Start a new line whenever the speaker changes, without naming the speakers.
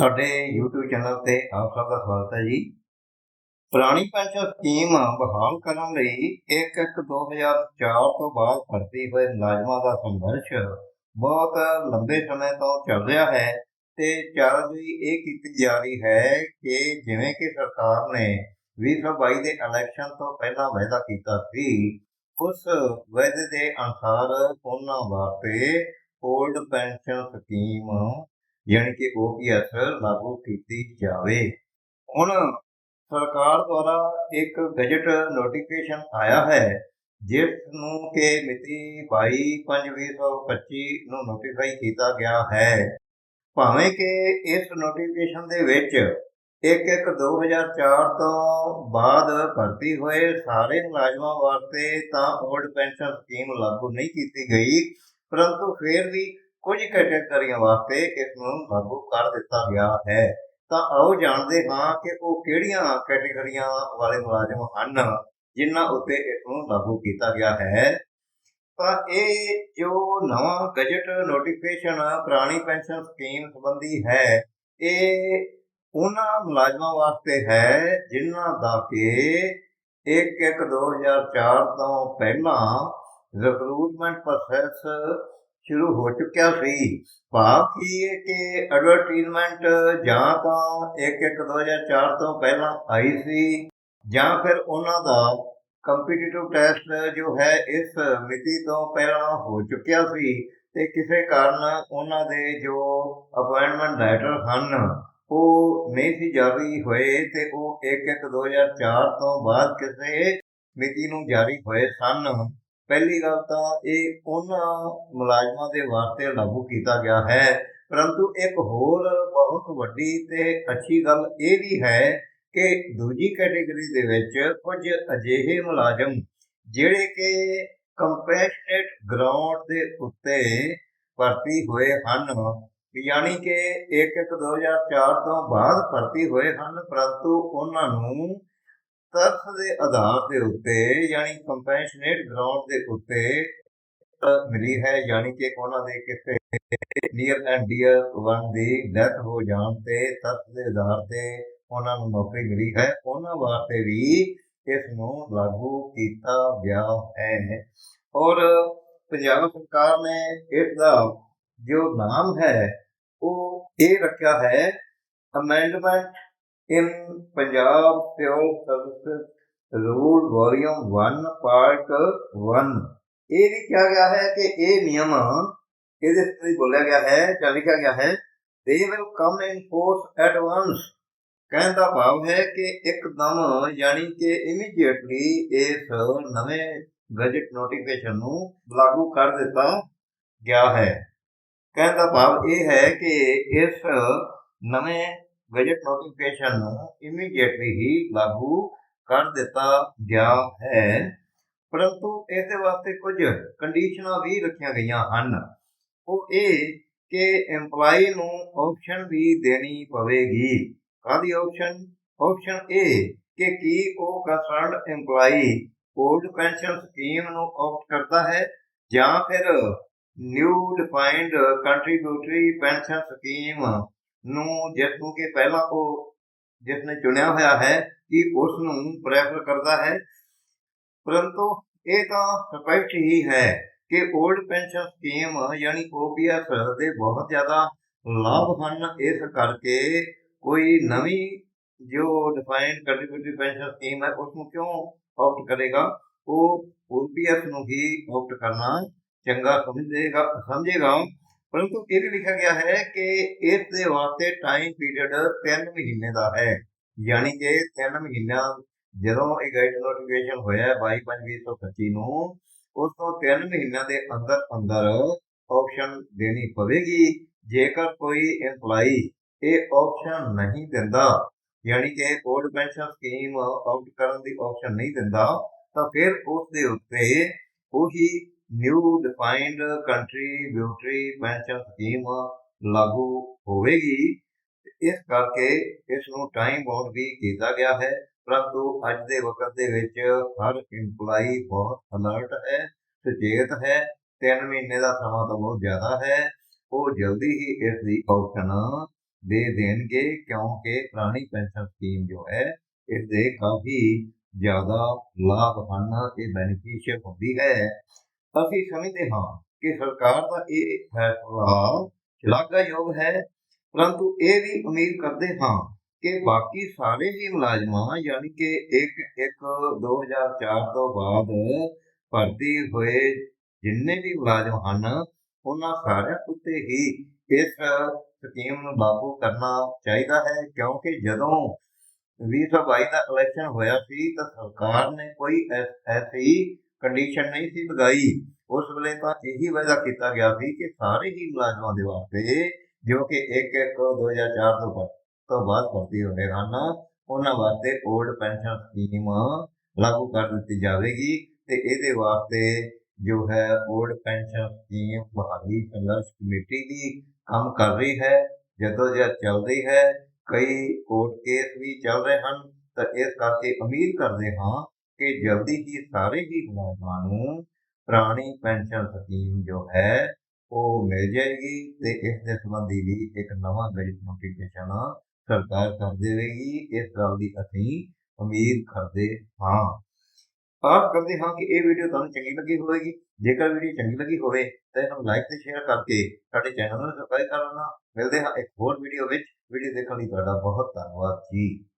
ਸਾਡੇ YouTube channel ਤੇ ਆਪ ਸਭ ਦਾ ਸਵਾਗਤ ਹੈ ਜੀ। ਪੁਰਾਣੀ ਪੈਨਸ਼ਨ ਸਕੀਮ ਬਹਾਲ ਕਰਨ ਲਈ 1-1-2004 ਤੋਂ ਬਾਅਦ ਭਰਤੀ ਹੋਏ ਮੁਲਾਜ਼ਮਾਂ ਦਾ ਸੰਘਰਸ਼ ਬਹੁਤ ਲੰਬੇ ਸਮੇਂ ਤੋਂ ਚੱਲ ਰਿਹਾ ਹੈ ਤੇ ਵੀ ਇਹ ਕੀਤੀ ਜਾ ਰਹੀ ਹੈ ਕਿ ਜਿਵੇਂ ਕਿ ਸਰਕਾਰ ਨੇ 2022 ਦੇ ਇਲੈਕਸ਼ਨ ਤੋਂ ਪਹਿਲਾਂ ਵਾਅਦਾ ਕੀਤਾ ਸੀ, ਉਸ ਵਾਅਦੇ ਦੇ ਅਨੁਸਾਰ ਉਹਨਾਂ ਵਾਸਤੇ 올ਡ ਪੈਨਸ਼ਨ ਸਕੀਮ ਯਾਨੀ ਕਿ OPS ਲਾਗੂ ਕੀਤੀ ਜਾਵੇ। ਹੁਣ ਸਰਕਾਰ ਦੁਆਰਾ ਇੱਕ ਗਜਟ ਨੋਟੀਫਿਕੇਸ਼ਨ ਆਇਆ ਹੈ, ਜਿਸ ਨੂੰ ਕਿ ਮਿਤੀ 22/5/2025 ਨੂੰ ਨੋਟੀਫਾਈ ਕੀਤਾ ਗਿਆ ਹੈ। ਭਾਵੇਂ ਕਿ ਇਸ ਨੋਟੀਫਿਕੇਸ਼ਨ ਦੇ ਵਿੱਚ 1/1/2004 ਤੋਂ ਬਾਅਦ ਭਰਤੀ ਹੋਏ ਸਾਰੇ ਮੁਲਾਜ਼ਮਾਂ ਵਾਸਤੇ ਤਾਂ 올ਡ ਪੈਨਸ਼ਨ ਸਕੀਮ ਲਾਗੂ ਨਹੀਂ ਕੀਤੀ ਗਈ, ਪਰੰਤੂ ਫਿਰ ਵੀ ਕੁਝ ਕੈਟੇਗਰੀਆਂ ਵਾਸਤੇ ਇਸ ਨੂੰ ਲਾਗੂ ਕਰ ਦਿੱਤਾ ਗਿਆ ਹੈ। ਤਾਂ ਆਓ ਜਾਣਦੇ ਹਾਂ ਕਿ ਉਹ ਕਿਹੜੀਆਂ ਕੈਟੇਗਰੀਆਂ ਵਾਲੇ ਮੁਲਾਜ਼ਮ ਹਨ ਜਿਨ੍ਹਾਂ ਉੱਤੇ ਇਸ ਨੂੰ ਲਾਗੂ ਕੀਤਾ ਗਿਆ ਹੈ। ਤਾਂ ਇਹ ਜੋ ਨਵਾਂ ਗਜਟ ਨੋਟੀਫਿਕੇਸ਼ਨ ਪੁਰਾਣੀ ਪੈਨਸ਼ਨ ਸਕੀਮ ਸੰਬੰਧੀ ਹੈ, ਇਹ ਉਹਨਾਂ ਮੁਲਾਜ਼ਮਾਂ ਵਾਸਤੇ ਹੈ ਜਿਨ੍ਹਾਂ ਦਾ ਕਿ 1/1/2004 ਤੋਂ ਪਹਿਲਾਂ ਰਿਕਰੂਟਮੈਂਟ ਪ੍ਰੋਸੈਸ ਸ਼ੁਰੂ ਹੋ ਚੁੱਕਿਆ ਸੀ। ਭਾਵ ਕੀ ਹੈ ਕਿ ਐਡਵਰਟਾਈਜ਼ਮੈਂਟ ਜਾਂ ਤਾਂ 1/1/2004 ਤੋਂ ਪਹਿਲਾਂ ਆਈ ਸੀ ਜਾਂ ਫਿਰ ਉਹਨਾਂ ਦਾ ਕੰਪੀਟੀਟਿਵ ਟੈਸਟ ਜੋ ਹੈ ਇਸ ਮਿਤੀ ਤੋਂ ਪਹਿਲਾਂ ਹੋ ਚੁੱਕਿਆ ਸੀ ਤੇ ਕਿਸੇ ਕਾਰਨ ਉਹਨਾਂ ਦੇ ਜੋ ਅਪਾਇੰਟਮੈਂਟ ਲੈਟਰ ਹਨ, ਉਹ ਨਹੀਂ ਸੀ ਜਾਰੀ ਹੋਏ ਤੇ ਉਹ 1/1/2004 ਤੋਂ ਬਾਅਦ ਕਿਸੇ ਮਿਤੀ ਨੂੰ ਜਾਰੀ ਹੋਏ ਸਨ। ਪਹਿਲੀ ਗੱਲ ਤਾਂ ਇਹ ਉਹਨਾਂ ਮੁਲਾਜ਼ਮਾਂ ਦੇ ਵਾਸਤੇ ਲਾਗੂ ਕੀਤਾ ਗਿਆ ਹੈ, ਪਰੰਤੂ ਇੱਕ ਹੋਰ ਬਹੁਤ ਵੱਡੀ ਤੇ ਅੱਛੀ ਗੱਲ ਇਹ ਵੀ ਹੈ ਕਿ ਦੂਜੀ ਕੈਟਾਗਰੀ ਦੇ ਵਿੱਚ ਕੁਝ ਅਜਿਹੇ ਮੁਲਾਜ਼ਮ ਜਿਹੜੇ ਕਿ ਕੰਪੈਸ਼ਨੇਟ ਗਰਾਊਂਡ ਦੇ ਉੱਤੇ ਭਰਤੀ ਹੋਏ ਹਨ ਯਾਨੀ ਕਿ 1/1/2004 ਤੋਂ ਬਾਅਦ ਭਰਤੀ ਹੋਏ ਹਨ, ਪਰੰਤੂ ਉਹਨਾਂ ਨੂੰ ਤਰਸ ਦੇ ਆਧਾਰ ਦੇ ਉੱਤੇ ਯਾਨੀ ਕੰਪੈਸ਼ਨੇਟ ਗਰਾਊਂਡ ਦੇ ਉੱਤੇ ਮਿਲੀ ਹੈ, ਯਾਨੀ ਕਿ ਉਹਨਾਂ ਦੇ ਕਿਸੇ ਨੀਅਰ ਐਂਡ ਡੀਅਰ ਵਨ ਦੀ ਡੈਥ ਹੋ ਜਾਣ ਤੇ ਤਰਸ ਦੇ ਆਧਾਰ ਤੇ ਉਹਨਾਂ ਨੂੰ ਨੌਕਰੀ ਮਿਲੀ ਹੈ। ਉਹਨਾਂ ਵਾਸਤੇ ਵੀ ਇਸ ਨੂੰ ਲਾਗੂ ਕੀਤਾ ਗਿਆ ਹੈ। ਔਰ ਪੰਜਾਬ ਸਰਕਾਰ ਨੇ ਇਸ ਦਾ ਜੋ ਨਾਮ ਹੈ, ਉਹ ਇਹ ਰੱਖਿਆ ਹੈ amendment in Punjab Civil Services Rule Volume 1 Part 1 ਇਹ ਵੀ ਕਿਹਾ ਗਿਆ ਹੈ ਕਿ ਇਹ ਨਿਯਮ ਇਹਦੇ ਤੇ ਬੋਲਿਆ ਗਿਆ ਹੈ, ਜਾਂ ਲਿਖਿਆ ਗਿਆ ਹੈ, they will come in force at once. ਕਹਿਣ ਦਾ ਭਾਵ ਹੈ ਕਿ ਇੱਕਦਮ ਯਾਨੀ ਕਿ ਇਮੀਡੀਏਟਲੀ ਇਸ ਨਵੇਂ ਗਜਟ ਨੋਟੀਫਿਕੇਸ਼ਨ ਨੂੰ ਲਾਗੂ ਕਰ ਦਿੱਤਾ ਗਿਆ ਹੈ। ਕਹਿਣ ਦਾ ਭਾਵ ਇਹ ਹੈ ਕਿ ਇਸ ਨਵੇਂ ਗਜਟ ਨੋਟੀਫਿਕੇਸ਼ਨ ਨੂੰ ਇਮੀਡੀਏਟਲੀ ਹੀ ਲਾਗੂ ਕਰ ਦਿੱਤਾ ਗਿਆ ਹੈ। ਪਰੰਤੂ ਇਸ ਦੇ ਵਾਸਤੇ ਕੁਝ ਕੰਡੀਸ਼ਨਾਂ ਵੀ ਰੱਖੀਆਂ ਗਈਆਂ ਹਨ। ਉਹ ਇਹ ਕਿ EMPLOYE ਨੂੰ ਆਪਸ਼ਨ ਵੀ ਦੇਣੀ ਪਵੇਗੀ। ਕਾਦੀ ਆਪਸ਼ਨ ਆਪਸ਼ਨ ਇਹ ਕਿ ਕੀ ਉਹ concerned EMPLOYE old pension scheme ਨੂੰ ਆਪਟ ਕਰਦਾ ਹੈ ਜਾਂ ਫਿਰ new defined contributory pension scheme ਨੂੰ ਜਿਸ ਨੂੰ ਕਿ ਪਹਿਲਾਂ ਉਹ ਜਿਸ ਨੇ ਚੁਣਿਆ ਹੋਇਆ ਹੈ ਕਿ ਉਸ ਨੂੰ ਪ੍ਰੈਫਰ ਕਰਦਾ ਹੈ। ਪਰੰਤੂ ਇਹ ਤਾਂ ਸਪਸ਼ਟ ਹੀ ਹੈ ਕਿ 올ਡ ਪੈਨਸ਼ਨ ਸਕੀਮ ਯਾਨੀ OPS ਦੇ ਬਹੁਤ ਜ਼ਿਆਦਾ ਲਾਭ ਹਨ। ਇਸ ਕਰਕੇ ਕੋਈ ਨਵੀਂ ਜੋ ਡਿਫਾਈਨਡ ਕੰਟਰੀਬਿਊਟਰੀ ਪੈਨਸ਼ਨ ਸਕੀਮ ਹੈ ਉਸ ਨੂੰ ਕਿਉਂ ਆਪਟ ਕਰੇਗਾ? ਉਹ OPS ਨੂੰ ਹੀ ਆਪਟ ਕਰਨਾ ਚੰਗਾ ਸਮਝੇਗਾ ਸਮਝੇਗਾ। ਪਰੰਤੂ ਇਹ ਵੀ ਲਿਖਿਆ ਗਿਆ ਹੈ ਕਿ ਇਸ ਦੇ ਵਾਸਤੇ ਟਾਈਮ ਪੀਰੀਅਡ 3 ਮਹੀਨੇ ਦਾ ਹੈ। ਯਾਨੀ ਕਿ 3 ਮਹੀਨਾ ਜਦੋਂ ਇਹ ਗਾਈਡ ਨੋਟੀਫਿਕੇਸ਼ਨ ਹੋਇਆ 22/5/2025 ਨੂੰ, ਉਸ ਤੋਂ 3 ਮਹੀਨਿਆਂ ਦੇ ਅੰਦਰ ਅੰਦਰ ਆਪਸ਼ਨ ਦੇਣੀ ਪਵੇਗੀ। ਜੇਕਰ ਕੋਈ EMPLOYE ਇਹ ਆਪਸ਼ਨ ਨਹੀਂ ਦਿੰਦਾ, ਯਾਨੀ ਕਿ 올ਡ ਪੈਨਸ਼ਨ ਸਕੀਮ ਆਊਟ ਕਰਨ ਦੀ ਆਪਸ਼ਨ ਨਹੀਂ ਦਿੰਦਾ, ਤਾਂ ਫਿਰ ਉਸ ਦੇ ਉੱਤੇ ਉਹੀ new defined contributory pension scheme ਲਾਗੂ ਹੋਵੇਗੀ। ਇਸ ਕਰਕੇ ਇਸ ਨੂੰ ਟਾਈਮ ਬਾਉਂਡ ਵੀ ਕੀਤਾ ਗਿਆ ਹੈ। ਪਰੰਤੂ ਅੱਜ ਦੇ ਵਕਤ ਦੇ ਵਿੱਚ ਹਰ EMPLOYE ਬਹੁਤ ਅਲਰਟ ਹੈ, ਸੁਚੇਤ ਹੈ। 3 ਮਹੀਨੇ ਦਾ ਸਮਾਂ ਤਾਂ ਬਹੁਤ ਜ਼ਿਆਦਾ ਹੈ। ਉਹ ਜਲਦੀ ਹੀ ਇਸ ਦੀ ਆਪਸ਼ਨ ਦੇ ਦੇਣਗੇ ਕਿਉਂਕਿ ਪੁਰਾਣੀ ਪੈਨਸ਼ਨ ਸਕੀਮ ਜੋ ਹੈ ਇਸ ਦੇ ਕਾਫੀ ਜ਼ਿਆਦਾ ਲਾਭ ਹਨ, ਇਹ ਬੈਨੀਫੀਸ਼ੀਅਲ ਹੁੰਦੀ ਹੈ। ਅਸੀਂ ਸਮਝਦੇ ਹਾਂ ਕਿ ਸਰਕਾਰ ਦਾ ਇਹ ਫੈਸਲਾ ਸ਼ਲਾਘਾਯੋਗ ਹੈ, ਪਰੰਤੂ ਇਹ ਵੀ ਉਮੀਦ ਕਰਦੇ ਹਾਂ ਕਿ ਬਾਕੀ ਸਾਰੇ ਹੀ ਮੁਲਾਜ਼ਮਾਂ ਯਾਨੀ ਕਿ 1 1 2004 ਤੋਂ ਬਾਅਦ ਭਰਤੀ ਹੋਏ ਜਿੰਨੇ ਵੀ ਮੁਲਾਜ਼ਮ ਹਨ, ਉਹਨਾਂ ਸਾਰਿਆਂ ਉੱਤੇ ਹੀ ਇਸ ਸਕੀਮ ਨੂੰ ਲਾਗੂ ਕਰਨਾ ਚਾਹੀਦਾ ਹੈ, ਕਿਉਂਕਿ ਜਦੋਂ 2022 ਦਾ ਇਲੈਕਸ਼ਨ ਹੋਇਆ ਸੀ ਤਾਂ ਸਰਕਾਰ ਨੇ ਕੋਈ ਐਸੀ ਕੰਡੀਸ਼ਨ ਨਹੀਂ ਸੀ ਲਗਾਈ, ਉਸ ਵੇਲੇ ਤਾਂ ਇਹੀ ਵਾਅਦਾ ਕੀਤਾ ਗਿਆ ਸੀ ਕਿ ਸਾਰੇ ਹੀ ਮੁਲਾਜ਼ਮਾਂ ਦੇ ਵਾਸਤੇ, ਜੋ ਕਿ 1 1 2004 ਤੋਂ ਬਾਅਦ ਤੋਂ ਬਾਅਦ ਭਰਤੀ ਹੋਏ ਹਨ, ਉਹਨਾਂ ਵਾਸਤੇ ਓਲਡ ਪੈਨਸ਼ਨ ਸਕੀਮ ਲਾਗੂ ਕਰ ਦਿੱਤੀ ਜਾਵੇਗੀ ਤੇ ਇਹਦੇ ਵਾਸਤੇ ਜੋ ਹੈ ਓਲਡ ਪੈਨਸ਼ਨ ਸਕੀਮ ਬਹਾਲੀ ਸੰਘਰਸ਼ ਕਮੇਟੀ ਦੀ ਕੰਮ ਕਰ ਰਹੀ ਹੈ, ਜਦੋਂ ਜਦ ਚੱਲ ਰਹੀ ਹੈ, ਕਈ ਕੋਰਟ ਕੇਸ ਵੀ ਚੱਲ ਰਹੇ ਹਨ, ਤਾਂ ਇਸ ਕਰਕੇ ਉਮੀਦ ਕਰਦੇ ਹਾਂ ਕਿ ਜਲਦੀ ਹੀ ਸਾਰੇ ਹੀ ਮੁਲਾਜ਼ਮਾਂ ਨੂੰ ਪੁਰਾਣੀ ਪੈਨਸ਼ਨ ਸਕੀਮ ਜੋ ਹੈ, ਉਹ ਮਿਲ ਜਾਏਗੀ ਤੇ ਇਸ ਦੇ ਸੰਬੰਧੀ ਵੀ ਇੱਕ ਨਵਾਂ ਗਜਟ ਨੋਟੀਫਿਕੇਸ਼ਨ ਸਰਕਾਰ ਕਰ ਦੇਵੇਗੀ। ਇਸ ਗੱਲ ਦੀ ਅਸੀਂ ਉਮੀਦ ਕਰਦੇ ਹਾਂ। ਆਪ ਕਰਦੇ ਹਾਂ ਕਿ ਇਹ ਵੀਡੀਓ ਤੁਹਾਨੂੰ ਚੰਗੀ ਲੱਗੀ ਹੋਵੇਗੀ। ਜੇਕਰ ਵੀਡੀਓ ਚੰਗੀ ਲੱਗੀ ਹੋਵੇ ਤਾਂ ਇਹਨੂੰ ਲਾਈਕ ਤੇ ਸ਼ੇਅਰ ਕਰਕੇ ਸਾਡੇ ਚੈਨਲ ਨੂੰ ਸਬਸਕ੍ਰਾਈਬ ਕਰਨਾ ਮਿਲਦੇ ਹਾਂ ਇੱਕ ਹੋਰ ਵੀਡੀਓ ਵਿੱਚ। ਵੀਡੀਓ ਦੇਖਣ ਲਈ ਤੁਹਾਡਾ ਬਹੁਤ ਧੰਨਵਾਦ ਜੀ।